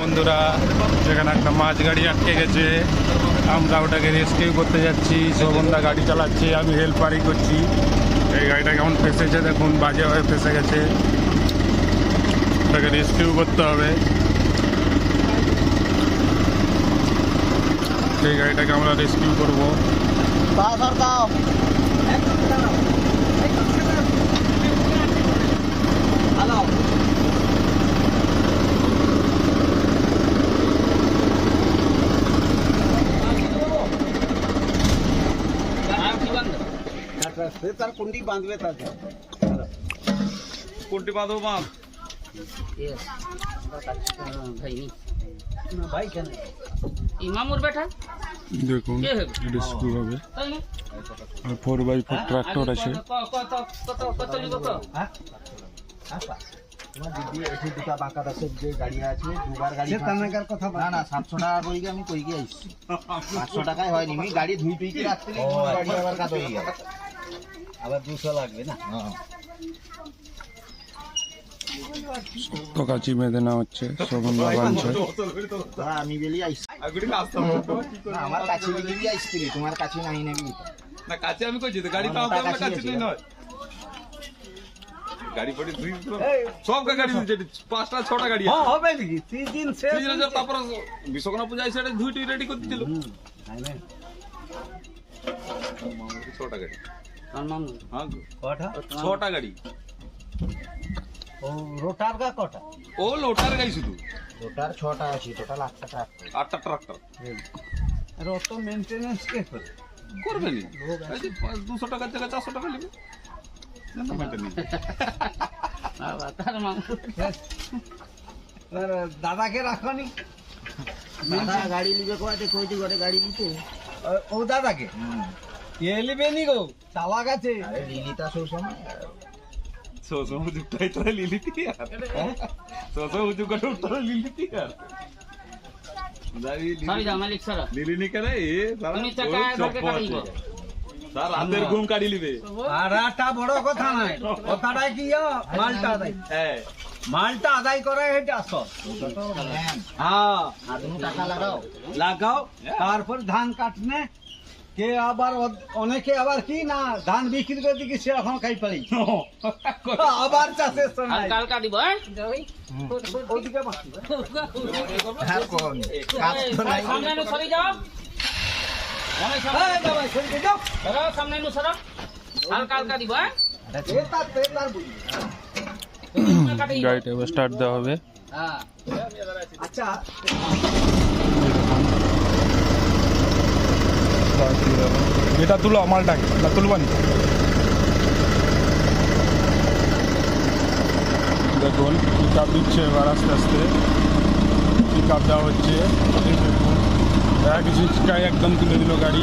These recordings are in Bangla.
বন্ধুরা সেখানে একটা মাছ গাড়ি আটকে গেছে। আমরা ওটাকে রেস্কিউ করতে যাচ্ছি, শোভনদা গাড়ি চালাচ্ছে, আমি হেল্পারই করছি। এই গাড়িটা কেমন ফেসেছে দেখুন বাজে হয়ে ফেসে গেছে। ওটাকে রেস্কিউ করতে হবে। সেই গাড়িটাকে আমরা রেস্কিউ করব। তার কুন্ডি বাঁধবে তার কোনটি বাঁধবো বাঁধ ভাই কেন ইমামুর বেটা দেখুন হবে? রেস্কিউ হবে না ফোর বাই ফোর ট্রাক্টর আছে এটি আমি কইকে আইছি পাঁচশো টাকায় হয়নি গাড়ি ধুই টুইকে রাখতে গাড়ি আবার কাজ হয়ে গেল আবার দুশো লাগবে না? তো কাচি বেঁধে নেওয়া হচ্ছে শোভনদা বাঁধছে হ্যাঁ আমি বেরিয়ে আইছি আমার কাছে বেরিয়ে আইসছিলি তোমার কাছে নাই নেবি না কাছে আমি কইছি তো গাড়ি পাও আমার কাছে নেই নয়? গাড়ি পড়ে দুই সব গাড়ি পাঁচটা ছটা গাড়ি আছে। হবে নাকি? তিন দিন শেষ সেই জন্য তারপর বিশ্বকর্মা পূজা এসে ধুই টুই রেডি করে দিল। ছটা গাড়ি। হ্যাঁ ছটা গাড়ি। ও রোটার গা কটা? ও লোটার গাড়ি শুধু। ওটার ছটা আছে টোটাল আটটা ট্রাক আটটা ট্রাক্টর আর অত মেনটেনেন্স কে করে? করবে নি? দুশো টাকার জায়গায় চারশো টাকা নেবে। আর দাদাকে রাখনি? দাদা গাড়ি নিবে কয়তে কইতে করে গাড়ি নিতে? ও দাদাকে? কে লিবে নি গো? চালা গেছে আরে লিলিতা সব সময় সো সো হুজুকটাই লিলিতি আর? লিলিতি আর? রাতের ঘুম কাটি লিবে। আর একটা বড় কথা নাই। কথাটা কি? মালটা আদায়। হ্যাঁ। মালটা আদায় করা এটা ওটা হ্যাঁ। লাগাও। লাগাও তারপর ধান কাটনে কে আবার অনেকে আবার কি না ধান বিক্রি করে দিকে সে এখন খাই পারি আবার চাষের সময়। হ্যাঁ? ওদিকে। হ্যাঁ সামনে যাও। সামনে। সরো, হ্যাঁ? গাড়িটা স্টার্ট দেওয়া হবে। হ্যাঁ। আচ্ছা। এটা তুলো মালটাকে, না তুলবানি দেখুন পিক আপ দিচ্ছে এবার আস্তে আস্তে। পিক আপ দেওয়া হচ্ছে। এক ঝিচকায় একদম তুলে দিল গাড়ি।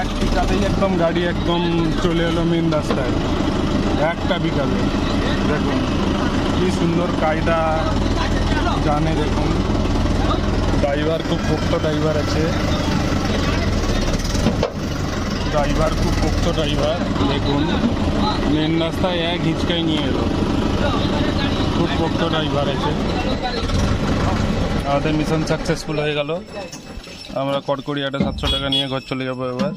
এক পিক একদম গাড়ি একদম চলে এলো মেন রাস্তায়। একটা পিক দেখুন, কি সুন্দর কায়দা জানে দেখুন। ড্রাইভার খুব পোক্ত ড্রাইভার আছে। ড্রাইভার খুব পোক্ত ড্রাইভার দেখুন। মেন রাস্তায় এক হিচকাই নিয়ে এলো। খুব পোক্ত ড্রাইভার আছে। আমাদের মিশন সাকসেসফুল হয়ে গেল। আমরা কড়কড়িয়াটা সাতশো টাকা নিয়ে ঘর চলে যাব এবার।